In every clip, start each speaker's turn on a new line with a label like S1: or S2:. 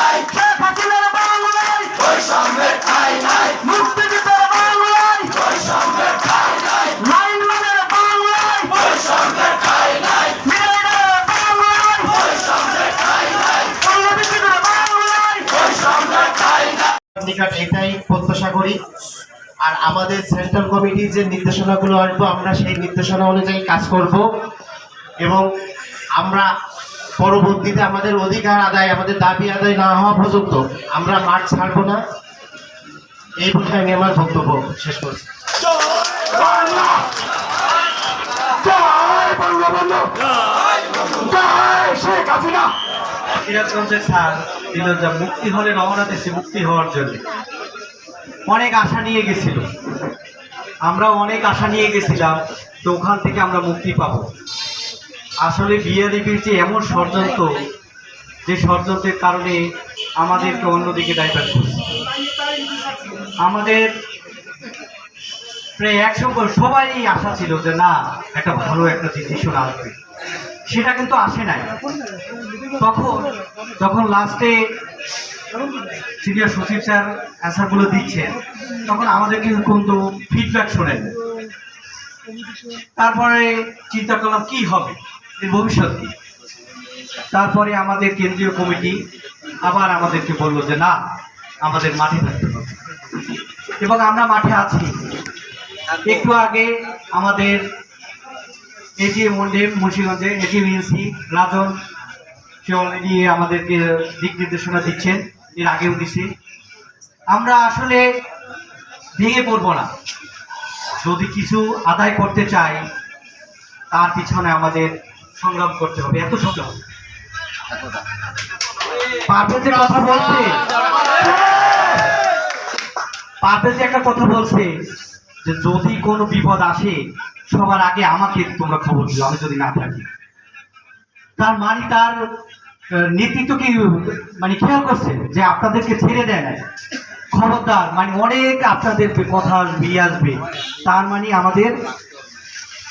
S1: নাই।
S2: শেখ হাসিনার বাংলায়।
S1: বৈষম্যের ঠাই নাই।
S2: মুক্তিযুদ্ধের বাংলায়।
S1: বৈষম্যের ঠাই নাই।
S2: লাইনম্যানের বাংলায়।
S1: বৈষম্যের ঠাই নাই।
S2: মিনারের বাংলায়।
S1: বৈষম্যের ঠাই নাই।
S2: পল্লবীদের বাংলায়।
S1: বৈষম্যের ঠাই নাই।
S3: নিকট এটাই প্রত্যাশা করি। আর আমাদের সেন্ট্রাল কমিটির যে নির্দেশনাগুলো আসব আমরা সেই নির্দেশনা অনুযায়ী কাজ করব। এবং আমরা পরবর্তীতে আমাদের অধিকার আদায়, আমাদের দাবি আদায় না হওয়া পর্যন্ত আমরা মাঠ ছাড়বো না। এই বলে আমি আমার বক্তব্য শেষ করছি।
S4: স্যার মুক্তি হলে রওনা মুক্তি হওয়ার জন্য। অনেক আশা নিয়ে গেছিল। আমরা অনেক আশা নিয়ে গেছিলাম তো ওখান থেকে আমরা মুক্তি পাব। আসলে বিআরবির যে এমন ষড়যন্ত্র যে ষড়যন্ত্রের কারণে আমাদেরকে অন্যদিকে ডাইভার্ট করছে। আমাদের প্রায় একশো সবাই আশা ছিল যে না, একটা ভালো একটা ডিসিশন আসবে। সেটা কিন্তু আসে নাই। তখন, যখন লাস্টে সিনিয়র সচিব স্যার অ্যান্সারগুলো দিচ্ছেন, তখন আমাদের কিন্তু ফিডব্যাক শোনেন। তারপরে চিন্তা করলাম, কি হবে? ভবিষ্যৎ কি? তারপরে আমাদের কেন্দ্রীয় কমিটি আবার আমাদেরকে বলল যে, না, আমাদের মাঠে থাকতে হবে। এবং আমরা মাঠে আছি। একটু আগে আমাদের এটিএম মন্ডে মুন্সিগঞ্জে এটিএমএনসি রাজন, সে অলরেডি আমাদেরকে দিক নির্দেশনা দিচ্ছেন, এর আগেও দিছে। আমরা আসলে ভেঙে পড়ব না। যদি কিছু আদায় করতে চাই, তার পিছনে আমাদের সংগ্রাম করতে হবে, এত সংগ্রাম। পারভেজ যে কথা বলছে। একটা কথা বলছে যে যদি কোনো বিপদ আসে, সবার আগে আমাকে তোমরা খবর দিও, আমি যদি না থাকি। তার মানে তার নেতৃত্ব কি মানে খেয়াল করছে যে আপনাদেরকে ছেড়ে দেয় না খবরদার মানে অনেক আপনাদের কথা আসবে ইয়ে আসবে। তার মানে আমাদের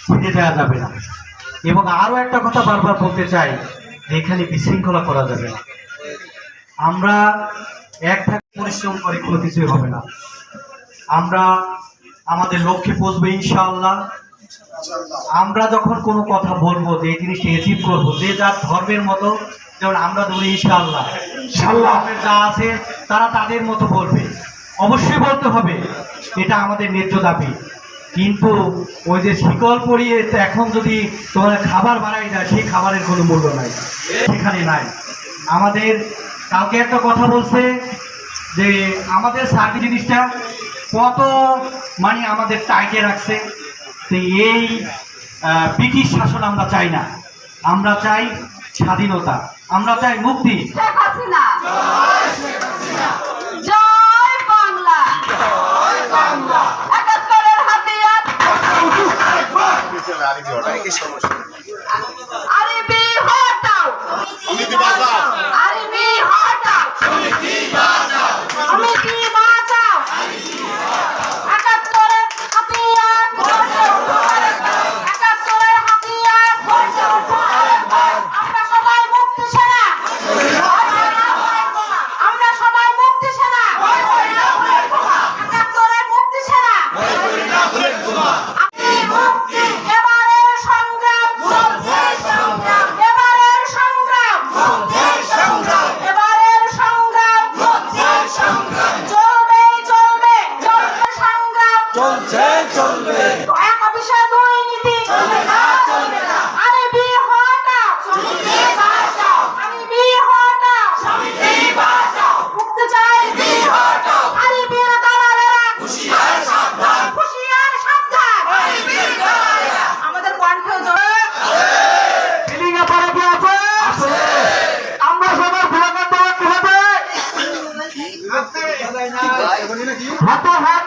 S4: ছেড়ে দেওয়া যাবে না। এবং আরও একটা কথা বারবার বলতে চাই এখানে বিশৃঙ্খলা করা যাবে না। আমরা এক থাক পরিশ্রম করে কোনো কিছুই হবে না। আমরা আমাদের লক্ষ্যে পৌঁছবো ইনশাআল্লাহ। আমরা যখন কোনো কথা বলব, যে এই জিনিসটা অ্যাচিভ করব, যে যার ধর্মের মতো, যেমন আমরা ধরি ইনশাআল্লাহ ইনশাআল্লাহ যা আছে তারা তাদের মতো বলবে। অবশ্যই বলতে হবে, এটা আমাদের ন্যায্য দাবি। কিন্তু ওই যে শিকল পরিয়ে তো এখন যদি তোমার খাবার বাড়াই যায় সেই খাবারের কোনো মূল্য নাই। সেখানে নাই। আমাদের কালকে একটা কথা বলছে যে আমাদের সার্ভি জিনিসটা কত মানে আমাদের টাইটে রাখছে। তো এই ব্রিটিশ শাসন আমরা চাই না। আমরা চাই স্বাধীনতা। আমরা চাই মুক্তি।
S5: আরবি হটাও আরবি হটাও
S2: হাতে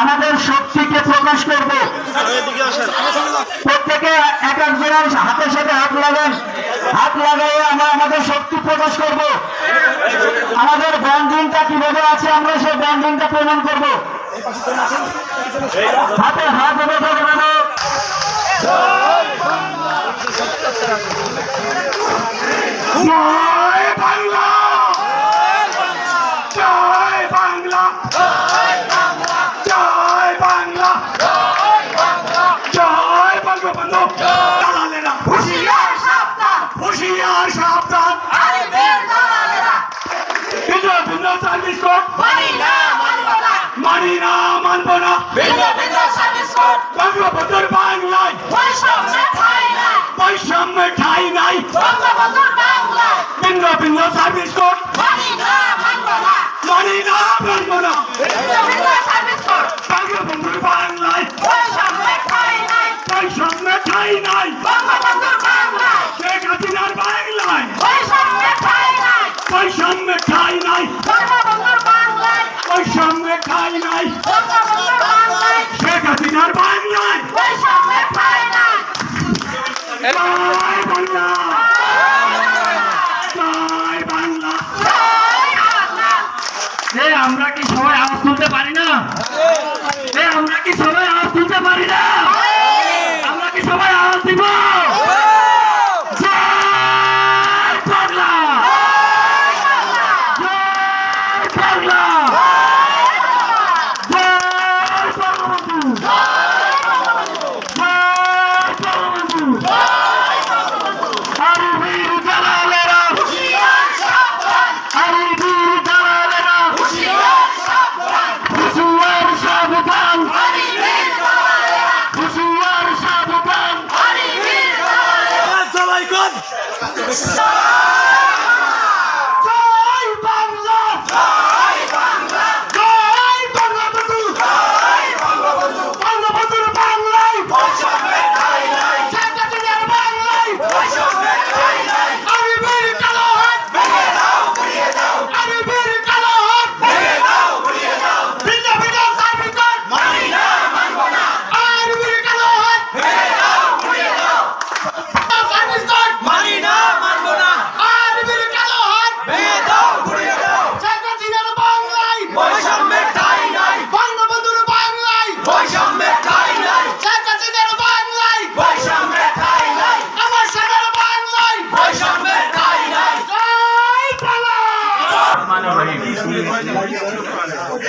S2: আমাদের শক্তিকে প্রকাশ করব। প্রত্যেকে এক একজনের হাতের সাথে হাত লাগান। হাত লাগাইয়ে আমরা আমাদের শক্তি প্রকাশ করব। আমাদের বন্ধনটা কীভাবে আছে আমরা সেই বন্ধনটা প্রমাণ করব। হাতে হাত
S1: জয় বঙ্গবন্ধুর বাংলায়।
S5: বৈষম্যে ঠাঁই নাই। বঙ্গবন্ধুর বাংলায়।
S1: ভিন্ন ভিন্ন সার্ভিস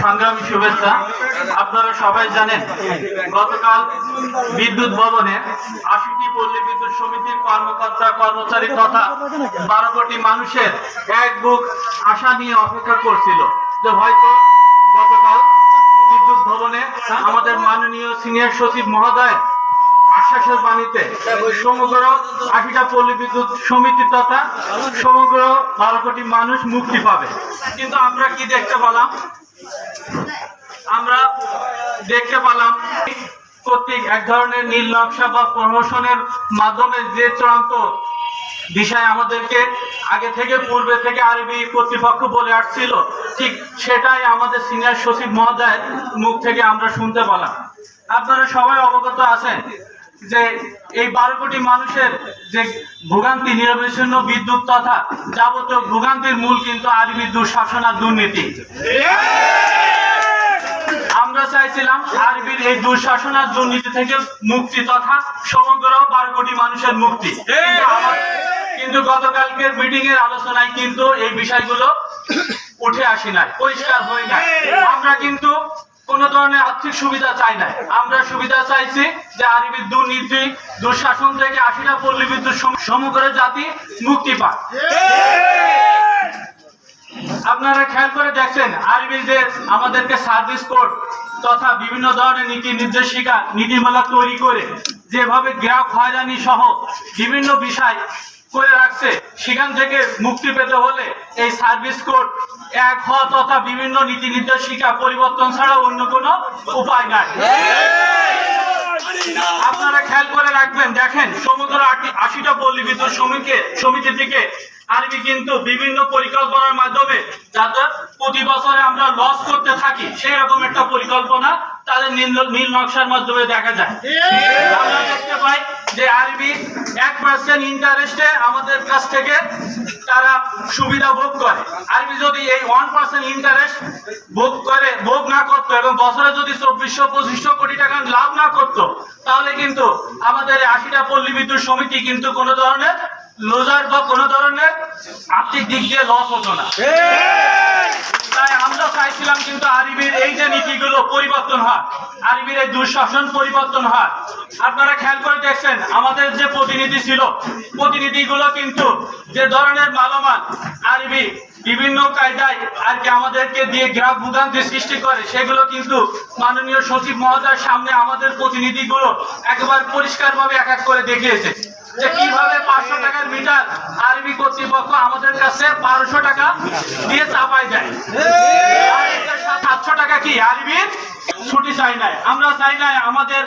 S6: সংগ্রামী শুভেচ্ছা। আপনারা সবাই জানেন গতকাল বিদ্যুৎ ভবনে আশিটি পল্লী বিদ্যুৎ সমিতির কর্মকর্তা কর্মচারী তথা বারো কোটি মানুষের এক বুক আশা নিয়ে অপেক্ষা করছিল যে হয়তো গতকাল ভবনে আমাদের মাননীয় সিনিয়র সচিব মহোদয় আশ্বাসের বাণীতে সমগ্র আশিটা পল্লী বিদ্যুৎ সমিতি তথা সমগ্র বারো কোটি মানুষ মুক্তি পাবে। কিন্তু আমরা কি দেখতে পেলাম? আমরা দেখতে পেলাম কর্তৃক এক ধরনের নীল নকশা বা প্রমোশনের মাধ্যমে যে চূড়ান্ত দিশায় আমাদেরকে আগে থেকে, পূর্বে থেকে আরবি কর্তৃপক্ষ বলে আসছিল। ঠিক সেটাই আমাদের সিনিয়র সচিব মহোদয়ের মুখ থেকে আমরা শুনতে পেলাম। আপনারা সবাই অবগত আছেন যে এই বারো কোটি মানুষের যে ভোগান্তি, নিরবিচ্ছিন্ন বিদ্যুৎ তথা যাবতীয় ভোগান্তির মূল কিন্তু আরবি দুঃশাসন আর দুর্নীতি। আমরা চাইছিলাম আরবির এই দুঃশাসন আর দুর্নীতি থেকে মুক্তি তথা সমগ্র বারো কোটি মানুষের মুক্তি। কিন্তু গতকালকের মিটিং এর আলোচনায় কিন্তু এই বিষয়গুলো উঠে আসি নাই পরিষ্কার হই নাই। আমরা কিন্তু কোন ধরনের আর্থিক সুবিধা চাই না আমরা সুবিধা চাইছি যে আরবির দুর্নীতি দুঃশাসন থেকে আশিটা পল্লী বিদ্যুৎ সম- সমগ্র জাতি মুক্তি পায় আপনারা খেয়াল করে দেখছেন, আরবি যে আমাদেরকে সার্ভিস কোড তথা বিভিন্ন ধরনের নীতি নির্দেশিকা, নীতিমালা তৈরি করে যেভাবে গ্রাহক হয়রানি সহ বিভিন্ন বিষয় করে রাখছে, সেখান থেকে মুক্তি পেতে হলে এই সার্ভিস কোড এক হওয়া তথা বিভিন্ন নীতি নির্দেশিকা পরিবর্তন ছাড়া অন্য কোনো উপায় নাই। আপনারা খেয়াল করে রাখবেন, দেখেন সমুদ্র আশিটা পল্লী বিদ্যুৎ সমিতি থেকে আরবি কিন্তু বিভিন্ন পরিকল্পনার মাধ্যমে যাতে প্রতি বছরে আমরা লস করতে থাকি সেই রকম একটা পরিকল্পনা তাদের নীল নকশার মাধ্যমে দেখা যায়। আমরা দেখতে পাই যে আরবি এক পার্সেন্ট ইন্টারেস্টে আমাদের কাছ থেকে তারা সুবিধা ভোগ করে। আরবি যদি এই ওয়ান পার্সেন্ট ইন্টারেস্ট ভোগ করে, ভোগ না করতো এবং বছরে যদি চব্বিশশো, পঁচিশশো কোটি টাকা লাভ না করতো, তাহলে কিন্তু আমাদের আশিটা পল্লী বিদ্যুৎ সমিতি কিন্তু কোনো ধরনের লোজার বা কোনো ধরনের আর্থিক দিক দিয়ে লস হতো না। তাই আমরা চাইছিলাম কিন্তু আরবির এই যে নীতিগুলো পরিবর্তন হয়, আরবির এই দুঃশাসন পরিবর্তন হয়। আপনারা খেয়াল করে দেখছেন, আমাদের যে প্রতিনিধি ছিল, প্রতিনিধিগুলো কিন্তু যে ধরনের মালামাল আরবি বিভিন্ন কায়দায় আর কি আমাদেরকে দিয়ে গ্রাম ভোগান্তি সৃষ্টি করে, সেগুলো কিন্তু মাননীয় সচিব মহোদয়ের সামনে আমাদের প্রতিনিধিগুলো একেবারে পরিষ্কারভাবে এক এক করে দেখিয়েছে। যে কীভাবে পাঁচশো টাকার মিটার আরবি কর্তৃপক্ষ আমাদের কাছে বারোশো টাকা দিয়ে চাপাই দেয়। সাথে সাতশো টাকা কি আরবির ছুটি চাই নাই। আমরা চাই নাই আমাদের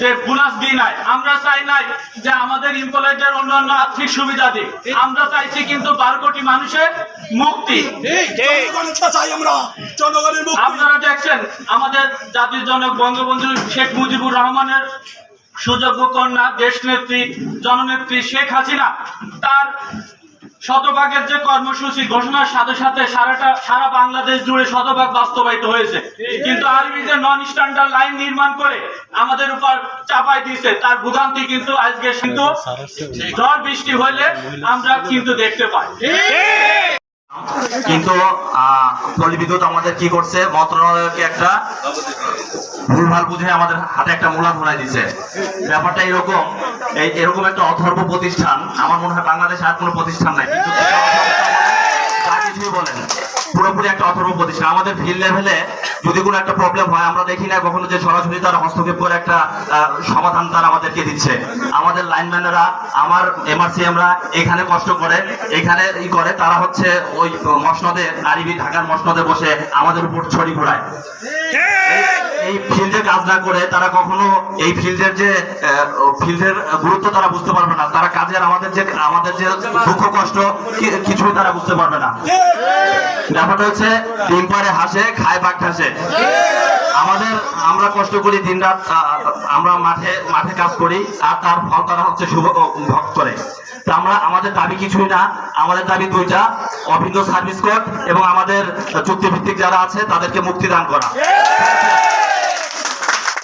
S6: যে বোনাস দিই নাই। আমরা চাই নাই যে আমাদের এমপ্লয়ীদের অন্যান্য আর্থিক সুবিধা দিই আমরা চাইছি কিন্তু বারো কোটি মানুষের মুক্তি।
S1: জনগণের চাই মুক্তি।
S6: আপনারা দেখছেন আমাদের জাতির জনক বঙ্গবন্ধু শেখ মুজিবুর রহমানের সুযোগ্য কন্যা দেশ নেত্রী, জননেত্রী শেখ হাসিনা, তার শতভাগের যে কর্মসূচি ঘোষণার সাথে সাথে সারাটা সারা বাংলাদেশ জুড়ে শতভাগ বাস্তবায়িত হয়েছে। কিন্তু আরবি নন স্ট্যান্ডার্ড লাইন নির্মাণ করে আমাদের উপর চাপাই দিয়েছে। তার ভোগান্তি কিন্তু আজকে কিন্তু ঝড় বৃষ্টি হলে আমরা কিন্তু দেখতে পাই।
S2: কিন্তু আহ, বিদ্যুৎ আমাদের কি করছে? মন্ত্রণালয়কে একটা ভুলভাল বুঝে আমাদের হাতে একটা মূলা ধরাই দিছে। ব্যাপারটা এরকম এই এরকম একটা অথর্ব প্রতিষ্ঠান আমার মনে হয় বাংলাদেশে আর কোনো প্রতিষ্ঠান নাই। কিন্তু বলেন পুরোপুরি একটা অথর্ব প্রতিষ্ঠান আমাদের ফিল্ড লেভেলে যদি কোনো একটা প্রবলেম হয়, আমরা দেখি না কখনো যে সরাসরি তারা হস্তক্ষেপ করে একটা সমাধান তারা আমাদেরকে দিচ্ছে। আমাদের লাইনম্যানেরা আমার এমআরসি আমরা এখানে কষ্ট করে, এখানে ই করে, তারা হচ্ছে ওই মসনদে, আরিবি ঢাকার মসনদে বসে আমাদের উপর ছড়ি ঘোরায়। এই- ফিল্ডে কাজ না করে তারা কখনো এই ফিল্ডের যে ফিল্ডের গুরুত্ব তারা বুঝতে পারবে না। তারা কাজের আমাদের যে আমাদের যে দুঃখ কষ্ট কিছুই তারা বুঝতে পারবে না। ব্যাপারটা হচ্ছে, ডিম পারে হাসে, খায় বাঘ ঘাসে আমাদের, আমরা কষ্ট করি দিন রাত আমরা মাঠে মাঠে কাজ করি, আর তার ফল তারা হচ্ছে শুভ ভোগ করে। তা আমরা, আমাদের দাবি কিছুই না, আমাদের দাবি দুইটা, অভিন্ন সার্ভিস কোড এবং আমাদের চুক্তিভিত্তিক যারা আছে, তাদেরকে মুক্তি দান করা।